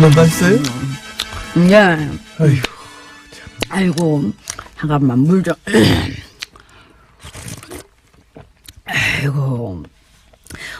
넌 맛있어요? 예. 아이고. 아이고, 잠깐만, 물 좀. 아이고,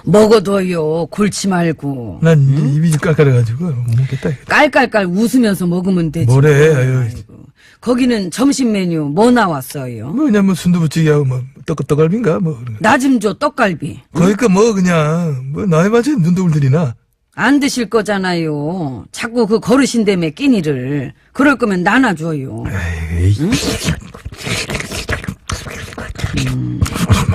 먹어둬요. 골치 말고. 난 이- 입이 좀 깔깔해가지고 못 먹겠다. 이거. 깔깔깔 웃으면서 먹으면 되지. 뭐래, 아유. 아이고. 거기는 점심 메뉴 뭐 나왔어요? 뭐 그냥 뭐 순두부찌개하고 뭐 떡, 떡갈비인가 뭐 그런 거. 나 좀 줘, 떡갈비. 거기까 뭐 그냥 뭐 나이 맞춰 눈독을 들이나. 안 드실 거잖아요. 자꾸 그 거르신다며 끼니를. 그럴 거면 나눠줘요. 에이.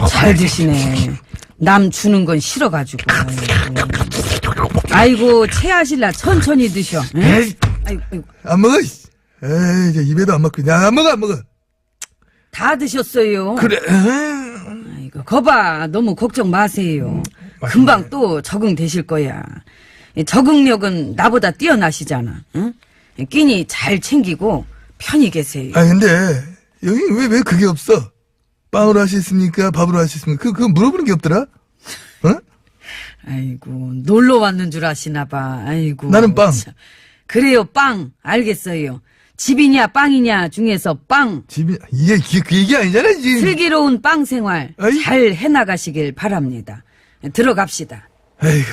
잘 드시네. 남 주는 건 싫어가지고. 아이고, 아이고 체하실라 천천히 드셔. 응? 에이, 아이고, 아이고, 안 먹어. 이씨. 에이, 이제 입에도 안 맞고. 야, 안 먹어, 안 먹어. 다 드셨어요. 그래. 아이고, 거봐. 너무 걱정 마세요. 금방 또 적응되실 거야. 이 적응력은 나보다 뛰어나시잖아. 응? 끼니 잘 챙기고 편히 계세요. 아, 근데 여기 왜, 왜 그게 없어? 빵으로 하셨습니까? 밥으로 하셨습니까? 그, 그거 물어보는 게 없더라? 어? 아이고, 놀러 왔는 줄 아시나 봐. 아이고. 나는 빵. 참. 그래요, 빵. 알겠어요. 집이냐, 빵이냐 중에서 빵. 집이, 이게, 그, 그 얘기 아니잖아, 지금. 슬기로운 빵 생활 아이. 잘 해나가시길 바랍니다. 들어갑시다. 에이구,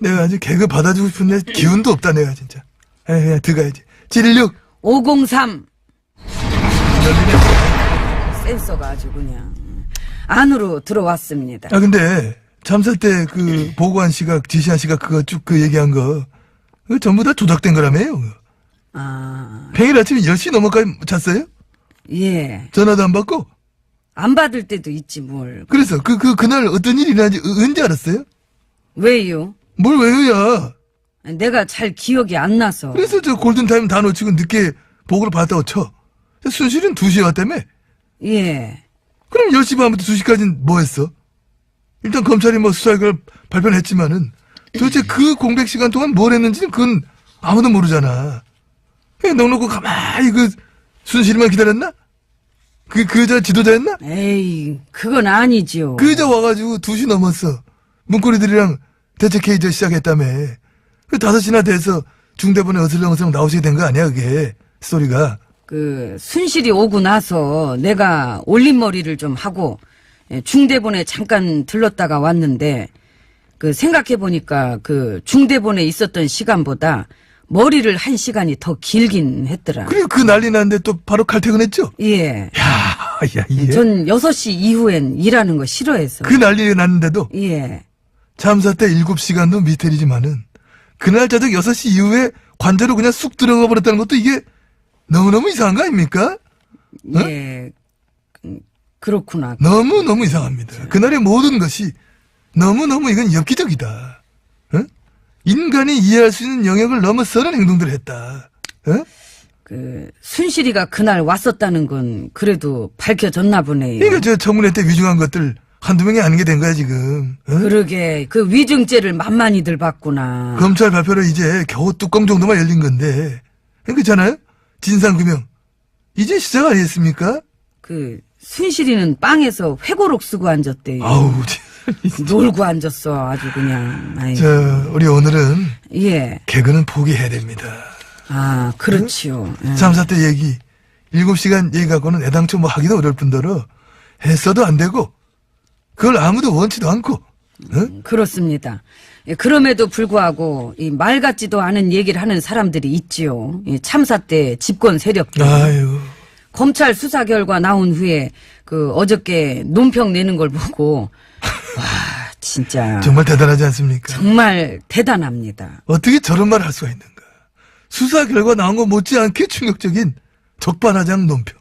내가 아주 개그 받아주고 싶은데 기운도 없다, 내가 진짜. 에이, 그냥 들어가야지. 716. 503. 센서가 아주 그냥 안으로 들어왔습니다. 아, 근데, 참사 때 그, 보고한 시각, 지시한 시각 그거 쭉 그 얘기한 거, 그거 전부 다 조작된 거라며요. 아, 평일 아침에 10시 넘어까지 잤어요? 예. 전화도 안 받고? 안 받을 때도 있지 뭘. 그래서 그, 그, 그날 어떤 일이 일어난지 어- 언제 알았어요? 왜요? 뭘 왜요야? 내가 잘 기억이 안 나서. 그래서 저 골든타임 다 놓치고 늦게 보고를 받았다고 쳐. 순실은 2시에 왔다며? 예. 그럼 10시 반부터 2시까지는 뭐 했어? 일단 검찰이 뭐 수사 결과를 발표는 했지만은 도대체 그 공백 시간 동안 뭘 했는지는 그건 아무도 모르잖아. 그냥 넉넉고 가만히 그 순실이만 기다렸나? 그, 그 여자 지도자였나? 에이, 그건 아니지요. 그 여자 와가지고 2시 넘었어. 문고리들이랑 대책회의저 시작했다며. 그 5시나 돼서 중대본에 어슬렁어슬렁 나오시게 된 거 아니야, 그게. 스토리가. 그 순실이 오고 나서 내가 올림머리를 좀 하고 예, 중대본에 잠깐 들렀다가 왔는데 그 생각해 보니까 그 중대본에 있었던 시간보다 머리를 한 시간이 더 길긴 했더라. 그리고 그 난리 났는데 또 바로 칼퇴근했죠? 예. 야, 야, 이게. 전 6시 이후엔 일하는 거 싫어해서. 그 난리 났는데도 예. 참사 때 7시간도 미스테리지만은 그날 저녁 6시 이후에 관제로 그냥 쑥 들어가 버렸다는 것도 이게 너무너무 이상한 거 아닙니까? 예. 음, 그렇구나. 너무너무 이상합니다. 그날의 모든 것이 너무너무 이건 엽기적이다. 어? 인간이 이해할 수 있는 영역을 넘어서는 행동들을 했다. 어? 그 순실이가 그날 왔었다는 건 그래도 밝혀졌나 보네요. 그러니까 저 청문회 때 위중한 것들 한두 명이 아닌 게된 거야 지금. 어? 그러게 그 위증죄를 만만히들 받구나. 검찰 발표로 이제 겨우 뚜껑 정도만 열린 건데 그렇잖아요? 진상규명 이제 시작 아니겠습니까? 그 순실이는 빵에서 회고록 쓰고 앉았대요. 아우 놀고 앉았어 아주 그냥. 아이. 저 우리 오늘은 예. 개그는 포기해야 됩니다 아 그렇지요. 예. 참사 때 얘기 7시간 얘기 갖고는 애당초 뭐 하기도 어려울 뿐더러 했어도 안 되고 그걸 아무도 원치도 않고 어? 그렇습니다. 예, 그럼에도 불구하고 이 말 같지도 않은 얘기를 하는 사람들이 있지요. 이 참사 때 집권 세력들. 아유 검찰 수사 결과 나온 후에 그 어저께 논평 내는 걸 보고 와 진짜 정말 대단하지 않습니까? 정말 대단합니다. 어떻게 저런 말을 할 수가 있는가 수사 결과 나온 거 못지않게 충격적인 적반하장 논평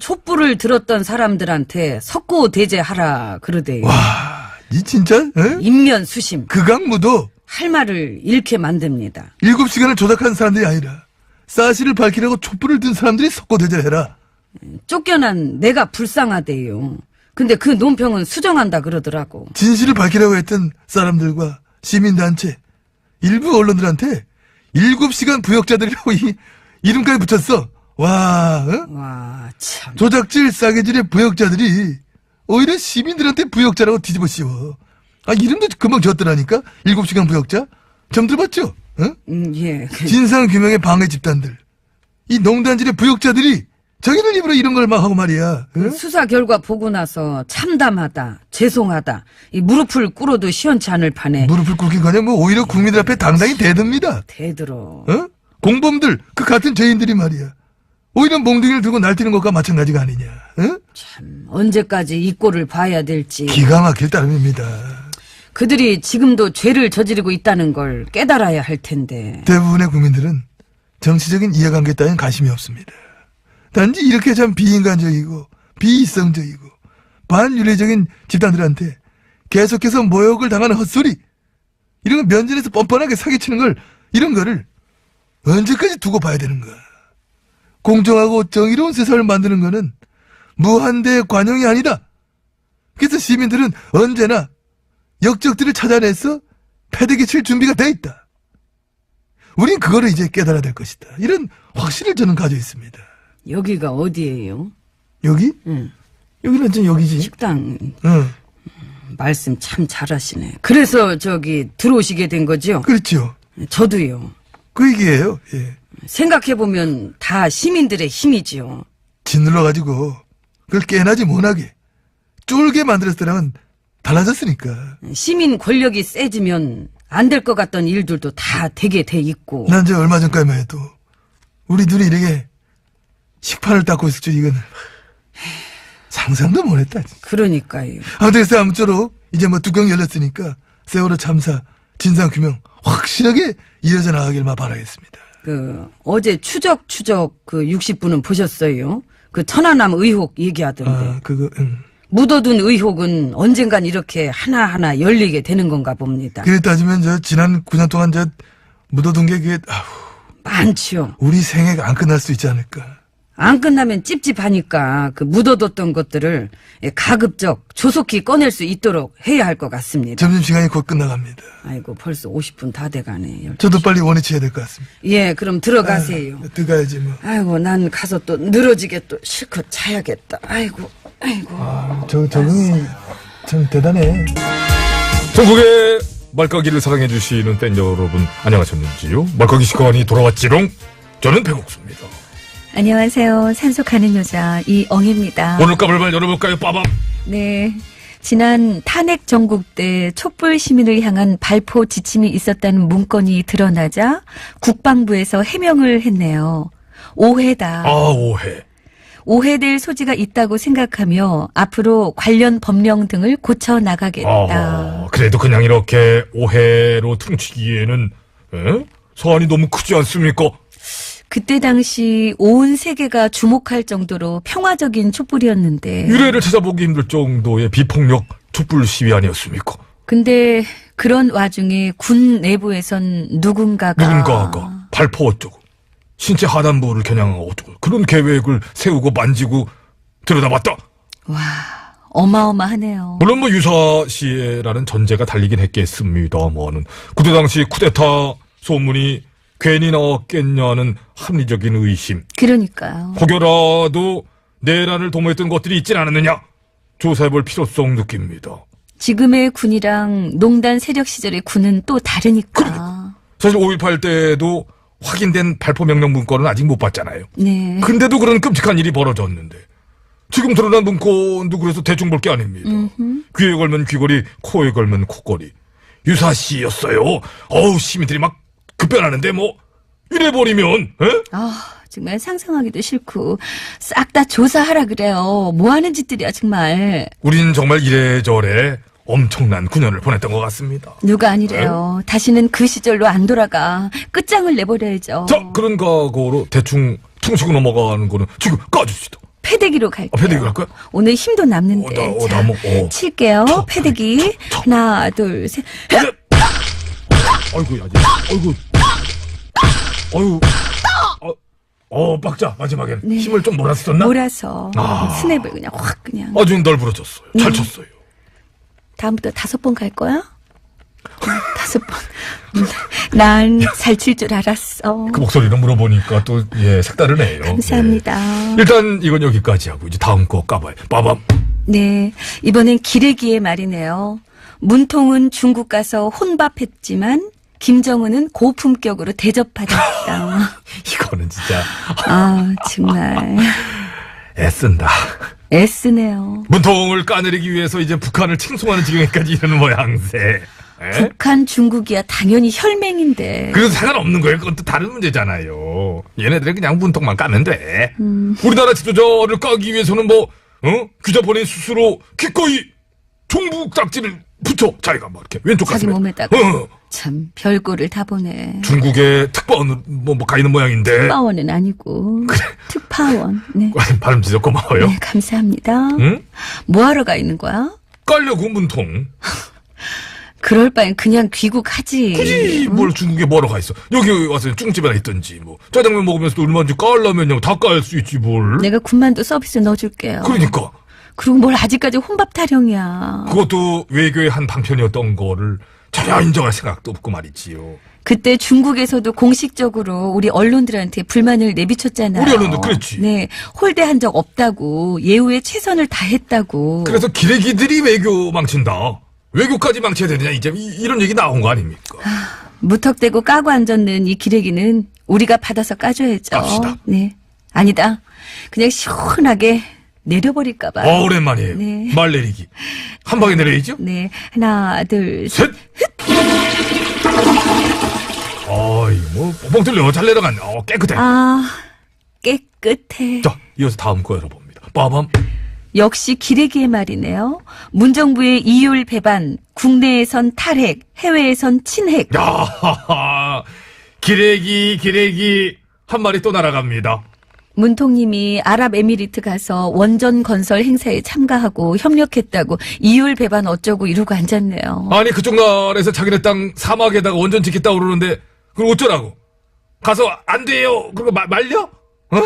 촛불을 들었던 사람들한테 석고 대제하라 그러대요. 와, 이 진짜, 에? 인면 수심 극악무도 할 말을 잃게 만듭니다. 일곱 시간을 조작한 사람들이 아니라 사실을 밝히려고 촛불을 든 사람들이 석고대절해라. 쫓겨난 내가 불쌍하대요. 근데 그 논평은 수정한다 그러더라고. 진실을 밝히려고 했던 사람들과 시민단체, 일부 언론들한테 일곱 시간 부역자들이라고 이 이름까지 붙였어. 와, 어? 와 참. 조작질 싸개질의 부역자들이 오히려 시민들한테 부역자라고 뒤집어 씌워. 아, 이름도 금방 지었더라니까? 일곱 시간 부역자? 점 들어봤죠? 어? 음, 예. 그, 진상규명의 방해 집단들. 이 농단질의 부역자들이 자기들 입으로 이런 걸 막 하고 말이야. 어? 수사 결과 보고 나서 참담하다, 죄송하다, 이 무릎을 꿇어도 시원치 않을 판에 무릎을 꿇긴 거냐, 뭐, 오히려 국민들 앞에 당당히 대듭니다. 대들어. 어? 공범들, 그 같은 죄인들이 말이야. 오히려 몽둥이를 들고 날뛰는 것과 마찬가지가 아니냐. 어? 참 언제까지 이 꼴을 봐야 될지. 기가 막힐 따름입니다. 그들이 지금도 죄를 저지르고 있다는 걸 깨달아야 할 텐데. 대부분의 국민들은 정치적인 이해관계 따윈 관심이 없습니다. 단지 이렇게 참 비인간적이고 비이성적이고 반윤리적인 집단들한테 계속해서 모욕을 당하는 헛소리 이런 거 면전에서 뻔뻔하게 사기치는 걸 이런 거를 언제까지 두고 봐야 되는 거야. 공정하고 정의로운 세상을 만드는 거는 무한대의 관용이 아니다. 그래서 시민들은 언제나 역적들을 찾아내서 패대기 칠 준비가 돼 있다. 우린 그거를 이제 깨달아야 될 것이다. 이런 확신을 저는 가지고 있습니다. 여기가 어디예요? 여기? 응. 여기는 좀 여기지. 식당 응. 말씀 참 잘하시네. 그래서 저기 들어오시게 된 거죠? 그렇죠. 저도요. 그 얘기예요. 예. 생각해보면 다 시민들의 힘이지요. 짓눌러가지고 그걸 깨나지 못하게 쫄게 만들었더라면 달라졌으니까. 시민 권력이 세지면 안 될 것 같던 일들도 다 되게 돼 있고. 난 이제 얼마 전까지만 해도 우리 둘이 이렇게 식판을 닦고 있을 줄 이건 상상도 못했다. 진짜. 그러니까요. 아무튼 아무쪼록 이제 뭐 뚜껑 열렸으니까 세월호 참사 진상 규명 확실하게 이어져 나가길만 바라겠습니다. 그 어제 추적 추적 그 60분은 보셨어요? 그 천안함 의혹 얘기하던데. 아 그거 응. 묻어둔 의혹은 언젠간 이렇게 하나하나 열리게 되는 건가 봅니다. 그래 따지면 저 지난 9년 동안 저 묻어둔 게 그게 아우, 많지요. 우리 생애가 안 끝날 수 있지 않을까. 안 끝나면 찝찝하니까 그 묻어뒀던 것들을 가급적 조속히 꺼낼 수 있도록 해야 할 것 같습니다. 점심시간이 곧 끝나갑니다. 아이고 벌써 50분 다 돼가네. 저도 빨리 원위치해야 될 것 같습니다. 예, 그럼 들어가세요. 아, 들어가야지 뭐. 아이고 난 가서 또 늘어지게 또 실컷 자야겠다. 아이고, 아이고. 아, 저 적응이 참 대단해. 전국의 말까기를 사랑해주시는 팬 여러분, 안녕하셨는지요? 말까기 시간이 돌아왔지롱? 저는 배국수입니다. 안녕하세요. 산소 가는 여자 이엉입니다. 오늘 값을 열어볼까요? 빠밤! 네. 지난 탄핵 전국 때 촛불 시민을 향한 발포 지침이 있었다는 문건이 드러나자 국방부에서 해명을 했네요. 오해다. 아, 오해. 오해될 소지가 있다고 생각하며 앞으로 관련 법령 등을 고쳐 나가겠다. 아, 그래도 그냥 이렇게 오해로 퉁치기에는, 에? 사안이 너무 크지 않습니까? 그때 당시 온 세계가 주목할 정도로 평화적인 촛불이었는데 유례를 찾아보기 힘들 정도의 비폭력 촛불 시위 아니었습니까? 근데 그런 와중에 군 내부에선 누군가가 누군가가 발포 어쩌고, 신체 하단부를 겨냥하고 어쩌고, 그런 계획을 세우고 만지고 들여다봤다. 와 어마어마하네요. 물론 뭐 유사시에라는 전제가 달리긴 했겠습니다만은 그때 당시 쿠데타 소문이 괜히 나왔겠냐는 합리적인 의심. 그러니까요. 혹여라도 내란을 도모했던 것들이 있진 않았느냐? 조사해볼 필요성 느낍니다. 지금의 군이랑 농단 세력 시절의 군은 또 다르니까. 사실 5.18 때도 확인된 발포 명령 문건은 아직 못 봤잖아요. 네. 근데도 그런 끔찍한 일이 벌어졌는데. 지금 드러난 문건도 그래서 대충 볼 게 아닙니다. 귀에 걸면 귀걸이 코에 걸면 코걸이. 유사시였어요. 어우 시민들이 막 급변하는데 뭐 이래 버리면 에? 아 정말 상상하기도 싫고 싹 다 조사하라 그래요. 뭐 하는 짓들이야 정말. 우린 정말 이래저래 엄청난 9년을 보냈던 것 같습니다 누가 아니래요. 다시는 그 시절로 안 돌아가. 끝장을 내버려야죠. 자 그런 각오로 대충 퉁치고 넘어가는 거는 지금 까줍시다 패대기로 갈게요. 아, 패대기 갈 거야? 오늘 힘도 남는데. 어, 나- 어, 자, 나 뭐, 어. 칠게요. 쳐, 패대기. 하나, 둘, 셋. 아이고, 야, 아이고, 아이고, 어, 어, 빡자, 마지막엔 네. 힘을 좀 몰았었나? 몰아서 아. 스냅을 그냥 확 그냥. 아주 널브러졌어요. 잘 쳤어요. 다음부터 다섯 번 갈 거야? 다섯 번. 난 살칠 줄 알았어. 그 목소리를 물어보니까 또, 예, 색다르네요. 감사합니다. 예. 일단 이건 여기까지 하고, 이제 다음 거 까봐요. 빠밤. 네, 이번엔 기레기의 말이네요. 문통은 중국 가서 혼밥했지만 김정은은 고품격으로 대접받았다. 이거는 진짜 아, 정말. 애쓴다. 애쓰네요. 문통을 까내리기 위해서 이제 북한을 칭송하는 지경에까지 이르는 모양새. 에? 북한, 중국이야 당연히 혈맹인데. 그래도 상관없는 거예요. 그건 또 다른 문제잖아요. 얘네들은 그냥 문통만 까면 돼. 우리나라 지도자를 까기 위해서는 뭐, 어? 귀자 보낸 스스로 기꺼이 종북 딱지를 붙여. 자기가 막 이렇게 왼쪽 자기 가슴에. 몸에다가. 어. 참 별꼴을 다 보네. 중국의 특파원으로 뭐, 뭐 가 있는 모양인데. 특파원은 아니고 특파원. 네. 발음 진짜 고마워요. 네, 감사합니다. 응? 뭐 하러 가 있는 거야? 깔려고 문통. 그럴 바엔 그냥 귀국하지. 굳이 뭘 중국에 뭐하러 가 있어. 여기 와서 중집에나 있든지 뭐 짜장면 먹으면서도 얼마든지 깔라면요 다 깔 수 있지 뭘. 내가 군만두 서비스 넣어줄게요. 그러니까 그리고 뭘 아직까지 혼밥 타령이야. 그것도 외교의 한 방편이었던 거를 전혀 인정할 생각도 없고 말이지요. 그때 중국에서도 공식적으로 우리 언론들한테 불만을 내비쳤잖아요. 우리 언론도 그랬지. 네. 홀대한 적 없다고. 예우에 최선을 다했다고. 그래서 기레기들이 외교 망친다. 외교까지 망쳐야 되느냐 이제 이, 런 얘기 나온 거 아닙니까? 무턱대고 까고 앉았는 이 기레기는 우리가 받아서 까줘야죠. 깝시다. 네. 아니다. 그냥 시원하게 내려버릴까봐요. 어 오랜만이에요. 네. 말 내리기 한 방에 내려야죠. 네. 하나, 둘, 셋. 셋. 어이 뭐 뻥뻥 뚫려 잘 내려갔네. 어 깨끗해. 아, 깨끗해. 자 이어서 다음 거 열어봅니다. 빠밤. 역시 기레기의 말이네요. 문정부의 이율 배반, 국내에선 탈핵, 해외에선 친핵. 야하하 기레기 기레기 한 마리 또 날아갑니다. 문통님이 아랍에미리트 가서 원전 건설 행사에 참가하고 협력했다고 이율 배반 어쩌고 이러고 앉았네요. 아니 그쪽 나라에서 자기네 땅 사막에다가 원전 짓겠다고 그러는데 그걸 어쩌라고? 가서 안 돼요. 그거 마- 말려? 어?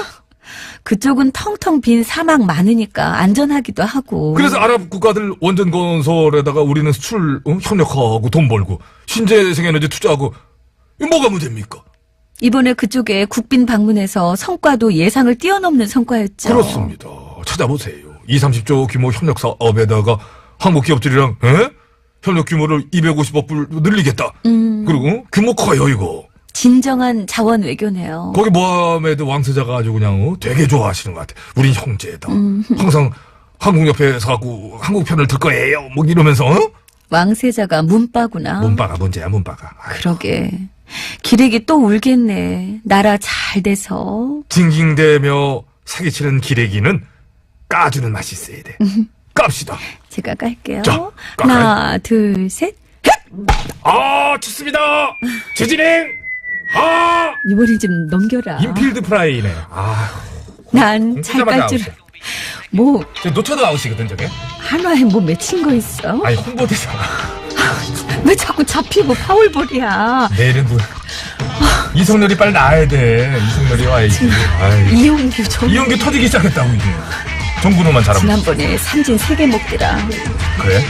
그쪽은 텅텅 빈 사막 많으니까 안전하기도 하고. 그래서 아랍 국가들 원전 건설에다가 우리는 수출 어? 협력하고 돈 벌고 신재생 에너지 투자하고 뭐가 문제입니까? 이번에 그쪽에 국빈 방문해서 성과도 예상을 뛰어넘는 성과였죠. 그렇습니다. 찾아보세요. 2, 30조 규모 협력 사업에다가 한국 기업들이랑 에? 협력 규모를 250억 불 늘리겠다. 음. 그리고 규모 커요 이거. 진정한 자원 외교네요. 거기 모함에도 왕세자가 아주 그냥 어, 되게 좋아하시는 것 같아. 우린 형제다. 음. 항상 한국 옆에 서고 한국 편을 들 거예요. 뭐 이러면서 어? 왕세자가 문바구나. 문바가 문제야 문바가. 아이, 그러게. 기레기 또 울겠네. 나라 잘 돼서. 징징대며 사기치는 기레기는 까주는 맛이 있어야 돼. 깝시다. 제가 깔게요. 자? 하나, 둘, 셋. 아 좋습니다. 재진행. 아 이번엔 좀 넘겨라. 인필드 프라이네. 아 난 잘 깔 줄. 아웃이야. 뭐, 저 노처도 아웃이거든 저게. 한화에 뭐 맺힌 거 있어? 아니 홍보대사가. 왜 자꾸 잡히고 파울볼이야? 내일은 뭐 이성렬이 빨리 나와야 돼. 이성렬이 와야지. 아이. 이용규 좀. 이용기 터지기 시작했다고 이게. 정근호만 잘하면 지난번에 삼진 세개 먹더라. 그래?